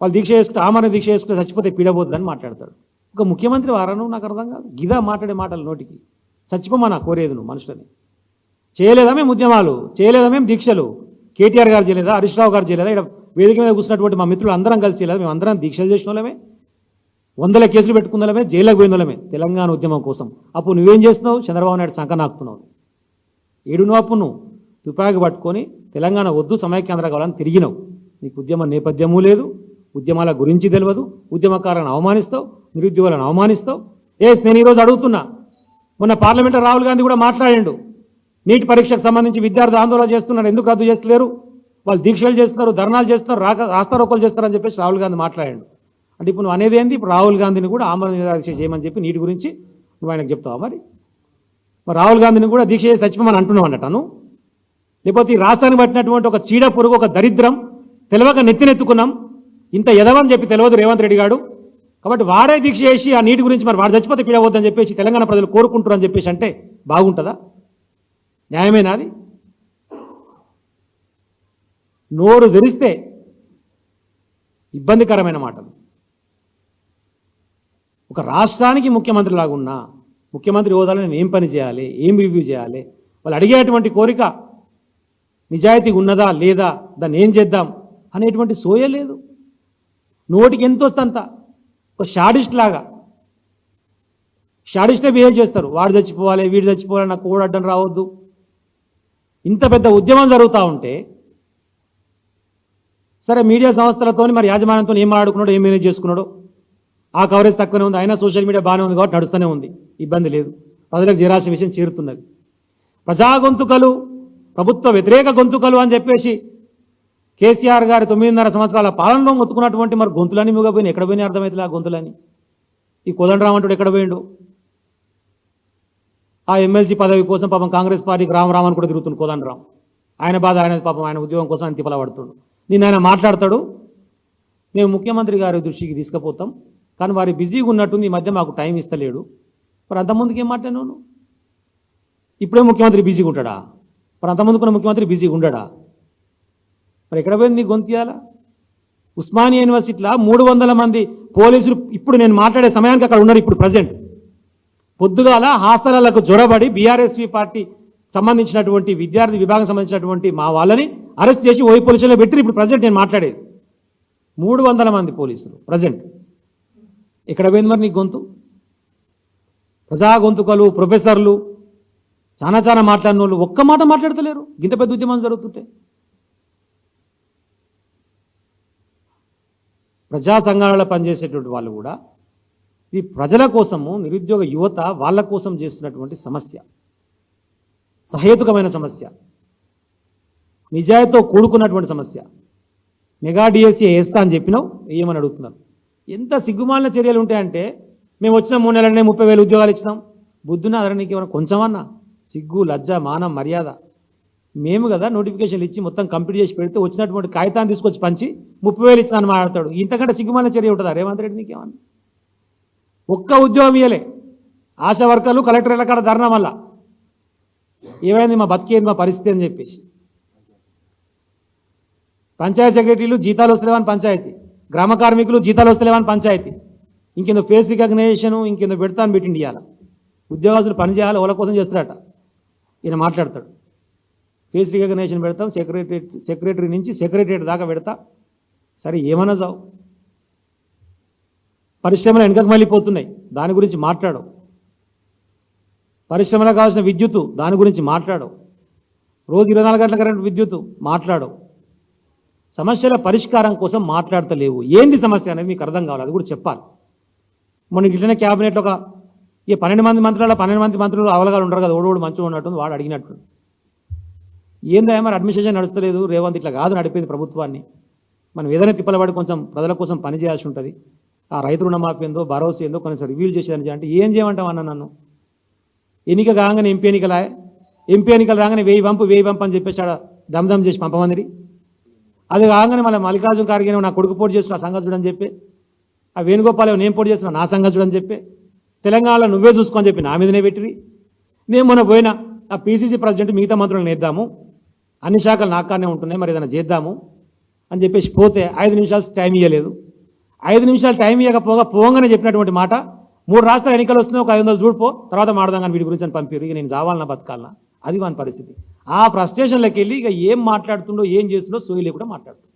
వాళ్ళు దీక్ష చేసుకుంటే ఆమరణ దీక్ష చేసుకుంటే చచ్చిపోతే పీడబోద్దని మాట్లాడతాడు. ఒక ముఖ్యమంత్రి వారను నాకు అర్థం కాదు. గిదా మాట్లాడే మాటలు నోటికి. చచ్చిపోమా కోరేది నువ్వు మనుషులని. చేయలేదా మేము ఉద్యమాలు? చేయలేదా మేము దీక్షలు? కేటీఆర్ గారు చేయలేదా? హరీష్ రావు గారు చేయలేదా? ఇక్కడ వేదిక మీద కూర్చున్నటువంటి మా మిత్రులు అందరం కలిసి చేయలేదు? మేము అందరం దీక్షలు చేసిన వాళ్ళమే. వందల కేసులు పెట్టుకున్నలమే జైలకు పోయిన తెలంగాణ ఉద్యమం కోసం. అప్పుడు నువ్వేం చేస్తున్నావు? చంద్రబాబు నాయుడు సంఖ నాకుతున్నావు ఏడు నువ్వు నువ్వు తుపాకి పట్టుకొని తెలంగాణ వద్దు సమైక్యాంధ్ర కావాలని తిరిగినావు. నీకు ఉద్యమ నేపథ్యము లేదు. ఉద్యమాల గురించి తెలియదు ఉద్యమకారులను అవమానిస్తావు నిరుద్యోగులను అవమానిస్తావు. ఏస్ నేను ఈరోజు అడుగుతున్నా. మొన్న పార్లమెంట్లో రాహుల్ గాంధీ కూడా మాట్లాడాడు. నీట్ పరీక్షకు సంబంధించి విద్యార్థులు ఆందోళన చేస్తున్నారు ఎందుకు రద్దు చేస్తలేరు? వాళ్ళు దీక్షలు చేస్తున్నారు ధర్నాలు చేస్తున్నారు రాక రాస్తారోకలు చేస్తారని చెప్పేసి రాహుల్ గాంధీ మాట్లాడాడు. అంటే ఇప్పుడు నువ్వు అనేది ఏంది? ఇప్పుడు రాహుల్ గాంధీని కూడా ఆమరణ నిరాక్ష చేయమని చెప్పి నీటి గురించి నువ్వు ఆయనకు చెప్తావా మరి? మరి రాహుల్ గాంధీని కూడా దీక్ష చేసి చచ్చిపోమని అంటున్నావు అన్నట్టు లేకపోతే ఈ రాష్ట్రాన్ని పట్టినటువంటి ఒక చీడ పురుగు ఒక దరిద్రం తెలియక నెత్తినెత్తుకున్నాం. ఇంత ఎదవని చెప్పి తెలియదు రేవంత్ రెడ్డి గారు. కాబట్టి వాడే దీక్ష చేసి ఆ నీటి గురించి మరి వాడు చచ్చిపోతే పీడవద్దని చెప్పేసి తెలంగాణ ప్రజలు కోరుకుంటారు అని చెప్పేసి అంటే బాగుంటుందా? న్యాయమేనా అది? నోరు తెరిస్తే ఇబ్బందికరమైన మాటలు. ఒక రాష్ట్రానికి ముఖ్యమంత్రి లాగున్నా ముఖ్యమంత్రి హోదాలో నేను ఏం పని చేయాలి ఏం రివ్యూ చేయాలి వాళ్ళు అడిగేటువంటి కోరిక నిజాయితీ ఉన్నదా లేదా దాన్ని ఏం చేద్దాం అనేటువంటి సోయే లేదు. నోటికి ఎంత వస్తంత ఒక షాడిస్ట్ లాగా. షాడిస్టే బిహేవ్ చేస్తారు. వాడు చచ్చిపోవాలి వీడు చచ్చిపోవాలి నాకు కూడా అడ్డం రావద్దు. ఇంత పెద్ద ఉద్యమం జరుగుతూ ఉంటే సరే మీడియా సంస్థలతో మరి యాజమాన్యంతో ఏం మాట్లాడుకున్నాడు ఏం మేనేజ్ చేసుకున్నాడో? ఆ కవరేజ్ తక్కువనే ఉంది. అయినా సోషల్ మీడియా బాగానే ఉంది కాబట్టి నడుస్తూనే ఉంది. ఇబ్బంది లేదు. ప్రజలకు చేరాల్సిన విషయం చేరుతున్నది. ప్రజా గొంతుకలు ప్రభుత్వ వ్యతిరేక గొంతుకలు అని చెప్పేసి కేసీఆర్ గారి తొమ్మిదిన్నర సంవత్సరాల పాలనలో మొత్తుకున్నటువంటి మరి గొంతులని మిగపోయినాయి ఎక్కడ పోయినాయి అర్థమవుతుంది ఆ గొంతులని? ఈ కోదండరామ్ అంటుడు ఎక్కడ పోయిండు? ఆ ఎమ్మెల్సీ పదవి కోసం పాపం కాంగ్రెస్ పార్టీకి రామరామ్ అని కూడా తిరుగుతుంది కోదండరామ్ ఆయన బాధ ఆయన పాపం ఆయన ఉద్యోగం కోసం ఆయన తిప్పల నిన్న ఆయన మాట్లాడతాడు. మేము ముఖ్యమంత్రి గారి దృష్టికి తీసుకుపోతాం. కానీ వారి బిజీగా ఉన్నట్టుంది ఈ మధ్య మాకు టైం ఇస్తలేడు. మరి అంతకుముందుకు ఏం మాట్లాడినాను ఇప్పుడే ముఖ్యమంత్రి బిజీగా ఉంటాడా? మరి అంతమందుకున్న ముఖ్యమంత్రి బిజీగా ఉండడా? మరి ఎక్కడ పోయింది నీ గొంతియాల ఉస్మానియా యూనివర్సిటీలో మూడు వందల మంది పోలీసులు ఇప్పుడు నేను మాట్లాడే సమయానికి అక్కడ ఉన్నారు ఇప్పుడు ప్రజెంట్. పొద్దుగాల హాస్టళ్ళకు జొరబడి బీఆర్ఎస్వి పార్టీ సంబంధించినటువంటి విద్యార్థి విభాగం సంబంధించినటువంటి మా వాళ్ళని అరెస్ట్ చేసి ఓయి పోలీసులో పెట్టి ఇప్పుడు ప్రజెంట్ నేను మాట్లాడేది. మూడు వందల మంది పోలీసులు ప్రజెంట్. ఎక్కడ పోయింది మరి నీ గొంతు? ప్రజా గొంతుకలు ప్రొఫెసర్లు చాలా చాలా మాట్లాడిన వాళ్ళు ఒక్క మాట మాట్లాడతలేరు. గింత పెద్ద ఉద్యమం జరుగుతుంటే. ప్రజా సంఘాలలో పనిచేసేటువంటి వాళ్ళు కూడా ఈ ప్రజల కోసము నిరుద్యోగ యువత వాళ్ళ కోసం చేస్తున్నటువంటి సమస్య. సహేతుకమైన సమస్య. నిజాయితీతో కూడుకున్నటువంటి సమస్య. మెగా డిఎస్సీ వేస్తా అని చెప్పినావు వేయమని అడుగుతున్నారు ఎంత సిగ్గుమాలిన చర్యలు ఉంటాయంటే మేము వచ్చిన మూడు నెలలనే ముప్పై వేలు ఉద్యోగాలు ఇచ్చినాం. బుద్ధున అదర నీకు ఏమైనా కొంచెమన్నా? సిగ్గు లజ్జ మానం మర్యాద. మేము కదా నోటిఫికేషన్లు ఇచ్చి మొత్తం కంప్లీట్ చేసి పెడితే వచ్చినటువంటి కాగితాన్ని తీసుకొచ్చి పంచి ముప్పై వేలు ఇచ్చాను మాట్లాడతాడు. ఇంతకంటే సిగ్గుమాలిన చర్య ఉంటుందా? రేవంత్ రెడ్డి నీకేమన్నా ఒక్క ఉద్యోగం ఇయ్యలే. ఆశా వర్కర్లు కలెక్టర్ కాడ ధర్నా మళ్ళా. ఏమైంది మా బతికేది మా పరిస్థితి అని చెప్పేసి. పంచాయతీ సెక్రటరీలు జీతాలు వస్తలేవని పంచాయతీ. గ్రామ కార్మికులు జీతాలు వస్తలేవని పంచాయతీ. ఇంకేందో ఫేస్ రికగ్నైజేషన్ ఇంకేందో పెడతాను పెట్టిండి ఇవాళ ఉద్యోగస్తులు పనిచేయాలి వాళ్ళ కోసం చేస్తారట ఈయన మాట్లాడతాడు. ఫేస్ రికగ్నేషన్ పెడతాం సెక్రటరీ సెక్రటరీ నుంచి సెక్రటరీ దాకా పెడతా. సరే ఏమన్నా చావు పరిశ్రమలు వెనకకు మళ్ళీపోతున్నాయి దాని గురించి మాట్లాడు పరిశ్రమలకు కావాల్సిన విద్యుత్తు దాని గురించి మాట్లాడు రోజు ఇరవై నాలుగు గంటల కరెంట్ విద్యుత్తు మాట్లాడు సమస్యల పరిష్కారం కోసం మాట్లాడతలేవు. ఏంది సమస్య అనేది మీకు అర్థం కావాలి అది కూడా చెప్పాలి. మొన్న ఇట్లనే క్యాబినెట్లో ఒక ఈ పన్నెండు మంది మంత్రుల పన్నెండు మంది మంత్రులు అవలగాలు ఉండరు కదా ఓడోడు మంచిగా ఉన్నట్టుంది వాడు అడిగినట్టు ఏందా మరి అడ్మినిస్ట్రేషన్ నడుస్తలేదు. రేవంత్ ఇట్లా కాదు నడిపింది ప్రభుత్వాన్ని. మనం ఏదైనా తిప్పలబడి కొంచెం ప్రజల కోసం పని చేయాల్సి ఉంటుంది. ఆ రైతు రుణమాఫీ ఏందో భరోసా ఏందో కొంచెం రివ్యూలు చేసేదని అంటే ఏం చేయమంటాం అన్న నన్ను? ఎన్నిక కాగానే ఎంపీ ఎన్నికలా? ఎంపీ ఎన్నికలు రాగానే వెయ్యి పంపు వెయ్యి పంపు అని చెప్పేసి ఆడ దమ్దమ్ చేసి పంపమందిరి? అది కాగానే మళ్ళీ మల్లికార్జున ఖార్గే నా కొడుకు పోటీ చేస్తున్న నా సంగతి చూడని చెప్పి ఆ వేణుగోపాల్ నేను పోటీ చేస్తున్నా నా సంగతి చూడని చెప్పి తెలంగాణలో నువ్వే చూసుకొని చెప్పి నా మీదనే పెట్టిరి. నేను మొన్న పోయినా ఆ పీసీసీ ప్రెసిడెంట్ మిగతా మంత్రులను నేద్దాము. అన్ని శాఖలు నాకానే ఉంటున్నాయి మరి ఏదైనా చేద్దాము అని చెప్పేసి పోతే ఐదు నిమిషాలు టైం ఇవ్వలేదు ఐదు నిమిషాలు టైం ఇవ్వకపోగా పోగానే చెప్పినటువంటి మాట మూడు రాష్ట్రాల ఎన్నికలు వస్తున్నాయి ఒక ఐదు వందలు చూడిపో తర్వాత మాడదాం కానీ వీటి గురించి అని పంపారు. ఇక నేను చావాలన్నా బతకాలనా? అది వాని పరిస్థితి. ఆ ఫ్రస్ట్రేషన్లోకి వెళ్ళి ఇక ఏం మాట్లాడుతుండో ఏం చేస్తుండో సోయి లేకుండా మాట్లాడుతుండో